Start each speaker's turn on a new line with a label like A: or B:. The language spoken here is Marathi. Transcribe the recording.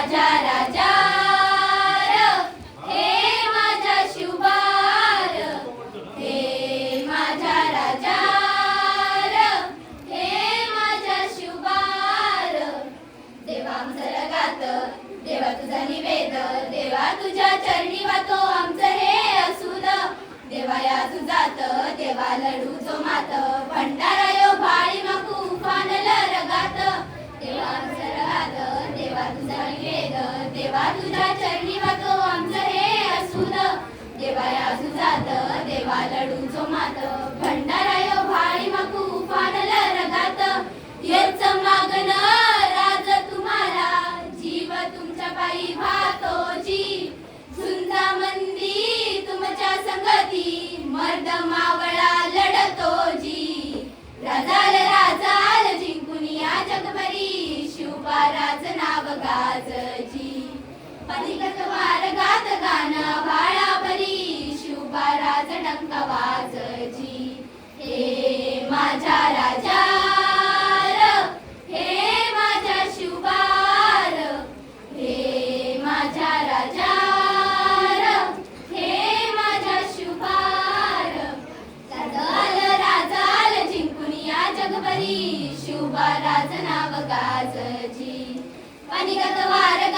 A: हे
B: माझ्या राजा हे माझ्या शिवबार हे माझ्या राजा हे माझ्या शिवबार देवा आमचं रगात देवा तुझा निवेद देवा तुझ्या चरणी वातो आमचं हे असूद. देवा या तुझात देवा लढू जो मात. तुझ्या चरणी वातो आमचं हे असूद. देवाया असू तुझात देवा लढू जो मात. भंडारा पदिगत वार गात गाणं बाळाभरी शिवबाराज डंक वाजजी हे माझ्या राजा हे माझ्या शिवबार हे माझ्या राजा हे माझ्या शिवबार राजाल राजाल जिंकून या जगभरी शिवबाराज नाव गाजजी. पनिगत वार